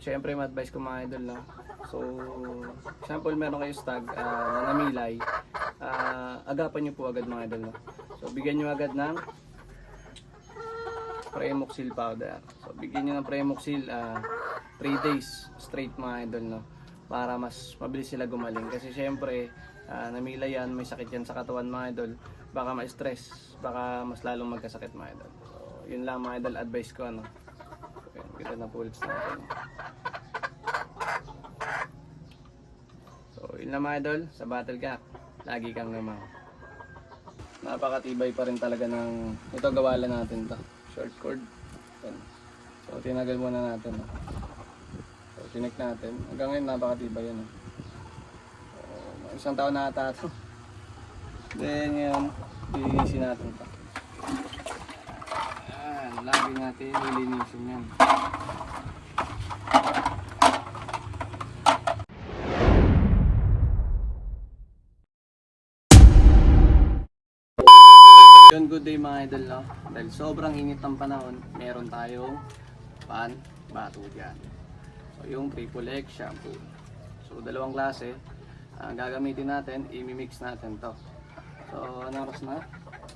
At syempre, ma-advise ko mga idol na. So, example, meron kayo stag ah, na namilay. ah, agapan nyo po agad mga idol. No? So, bigyan nyo agad ng Premoxil powder. So, bigyan nyo ng Premoxil 3 days straight mga idol. No? Para mas mabilis sila gumaling. Kasi syempre, ah, namilay yan, may sakit yan sa katawan mga idol. Baka ma-stress, baka mas lalong magkasakit mga idol. So, yun lang mga idol, advice ko. Ano? Kita na sa natin. So, yun lang mga idol, sa battle gap, lagi kang lamang. Napakatibay pa rin talaga ng, ito gawalan natin to, short cord. Yan. So, tinagal muna natin. So, tinik natin. Hanggang ngayon, napakatibay yan. No? So, mga isang taon na ata ito. Then, ngayon, lilinisin natin to. Yan, lagi natin lilinisin yan. Yun, good day mga idol, no? Dahil sobrang init ng panahon, meron tayong pan bato dyan. So, yung triple X shampoo. So, dalawang klase. Ang gagamitin natin, i-mix natin to. So, ano oras na?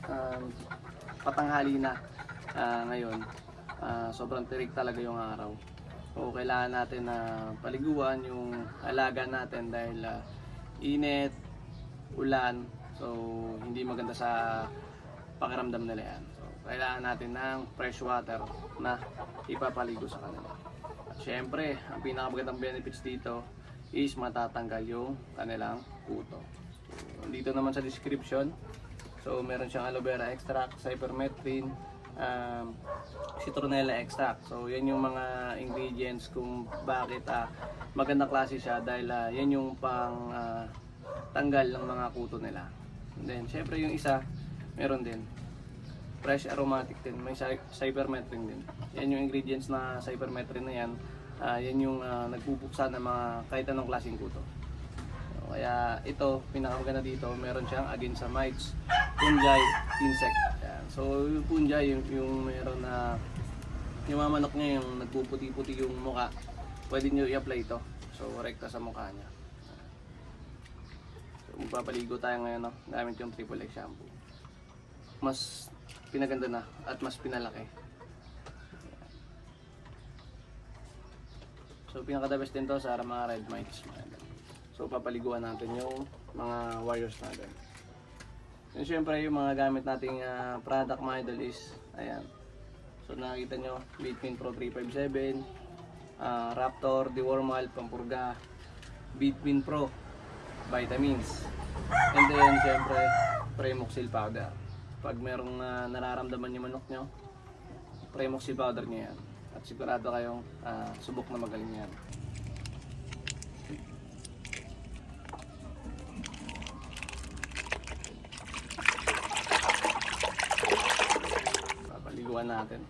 Um, patanghali na ah, ngayon. Ah, sobrang tirik talaga yung araw. So, kailangan natin na paliguan yung alaga natin dahil ah, init, ulan. So, hindi maganda sa pakiramdam nila yan. So, kailangan natin ng fresh water na ipapaligo sa kanila. At syempre, ang pinakamagandang benefits dito is matatanggal yung kanilang puto. So, dito naman sa description, so meron siyang aloe vera extract, cypermethrin, um, citronella extract. So yan yung mga ingredients kung bakit ah, magandang klase siya dahil ah, yan yung pang ah, tanggal ng mga kuto nila. And then syempre yung isa, meron din fresh aromatic din. May cy- cypermethrin din. Yan yung ingredients na cypermethrin na yan. Ah, yan yung ah, nagbubuksan ng mga kahit anong klaseng kuto. So, kaya ito, pinakamaganda dito, meron siyang against sa mites, fungi, insect. Yan. So yung fungi, yung, yung meron na yung mga manok niya, yung nagpuputi-puti yung muka, pwede nyo i-apply ito. So rekta sa mukha niya. So magpapaligo tayo ngayon, no? gamit yung triple X shampoo. Mas pinaganda na at mas pinalaki. So pinaka the best din to sa mga red mites. So papaliguan natin yung mga wires natin. And syempre yung mga gamit nating ah, product mga idol is ayan. So nakikita nyo, Bitmin Pro 357, ah, Raptor, Dewormal, Pampurga, Bitmin Pro, vitamins. And then syempre, Premoxil powder. Pag merong ah, nararamdaman yung manok nyo, Premoxil powder nyo yan. At sigurado kayong ah, subok na magaling yan. Papaliguan natin.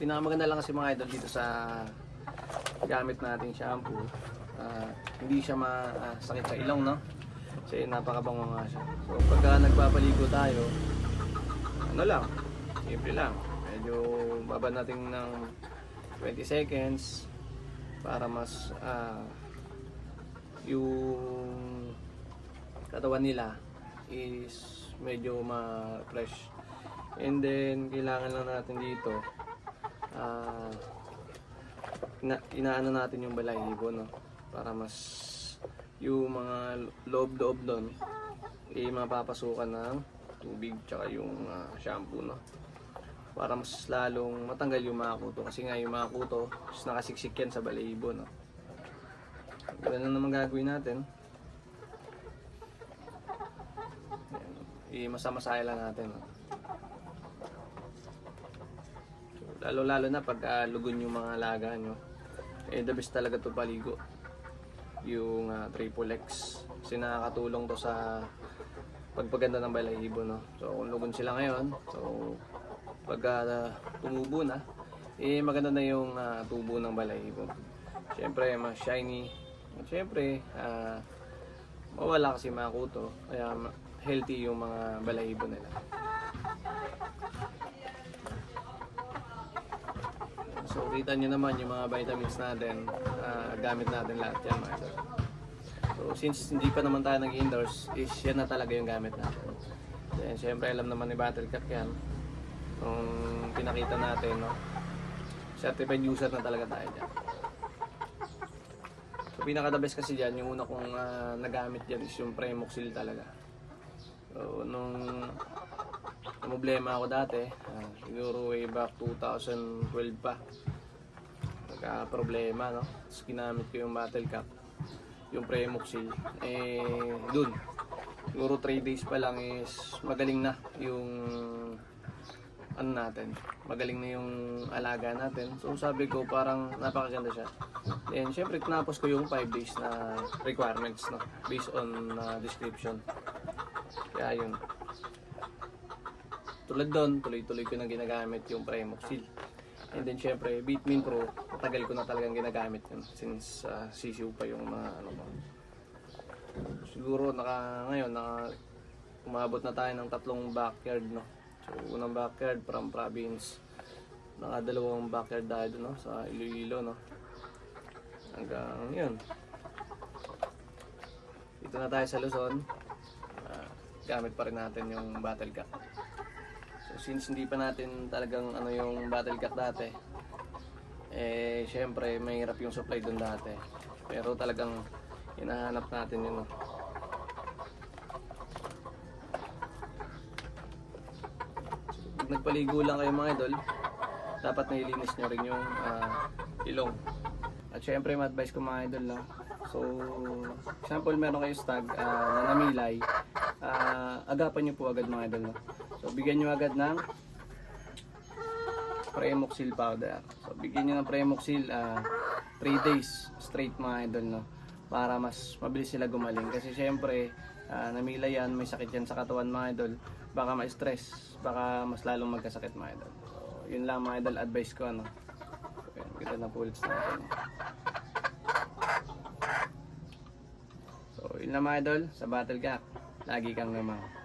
Pinakamaganda lang kasi mga idol dito sa gamit nating shampoo. ah, hindi siya masakit sa ilong, no? Kasi napakabango nga siya. So pagka nagpapaligo tayo, ano lang, simple lang. Medyo baba natin ng 20 seconds para mas ah, yung katawan nila is medyo ma-fresh. And then, kailangan lang natin dito ina inaano natin yung balahibo, no? Para mas yung mga loob-loob doon eh mapapasukan ng tubig tsaka yung ah, shampoo, no? Para mas lalong matanggal yung mga kuto. Kasi nga yung mga kuto, nakasiksik yan sa balahibo, no? Ganun naman gagawin natin. I-masamasahe lang natin. Lalo-lalo na pag ah, lugon yung mga alaga nyo. Eh, the best talaga to paligo. Yung ah, triple X. Kasi nakakatulong to sa pagpaganda ng balahibo. No? So, kung lugon sila ngayon, so pag ah, tumubo na, eh maganda na yung ah, tubo ng balahibo. Siyempre, mas shiny. At siyempre, ah, mawala kasi mga kuto. Kaya healthy yung mga balahibo nila. So kita nyo naman yung mga vitamins natin, ah, gamit natin lahat yan mga idol. So since hindi pa naman tayo nag-endorse, is yan na talaga yung gamit natin. Then syempre alam naman ni Battlecat yan. Kung pinakita natin, no? Certified user na talaga tayo dyan. So pinaka the best kasi dyan, yung una kong ah, nagamit dyan is yung Premoxil talaga. So nung problema ako dati, ah, siguro way back 2012 pa. Nagka problema, no? Tapos ginamit ko yung battle cap, yung Premoxil. Eh, dun. Siguro 3 days pa lang is magaling na yung ano natin, magaling na yung alaga natin. So sabi ko parang napakaganda siya. Then syempre tinapos ko yung 5 days na requirements no, based on uh, description. Kaya yun. Tulad doon, tuloy-tuloy ko na ginagamit yung Premoxil. And then syempre, Bitmin Pro, matagal ko na talagang ginagamit yun since uh, sisiw pa yung mga ano mo. Siguro naka ngayon naka umabot na tayo ng tatlong backyard no. So unang backyard from province. Nakadalawang backyard tayo no sa Iloilo no. Hanggang yun. Dito na tayo sa Luzon. Gamit pa rin natin yung battle cap. So since hindi pa natin talagang ano yung battle cap dati, eh syempre mahirap yung supply doon dati. Pero talagang hinahanap natin yun. Pag nagpaligo lang kayo mga idol, dapat nailinis nyo rin yung ah, ilong. At syempre, ma-advise ko mga idol na. So, example, meron kayo stag ah, na namilay. Ah, agapan nyo po agad mga idol. No? So, bigyan nyo agad ng Premoxil powder. So, bigyan nyo ng Premoxil 3 days straight mga idol. No? Para mas mabilis sila gumaling. Kasi syempre, ah, namila yan, may sakit yan sa katawan mga idol. Baka ma-stress, baka mas lalong magkasakit mga idol. So, yun lang mga idol, advice ko. Ano? So, kita na po ulit natin. So, yun lang mga idol, sa battle cap, lagi kang namang.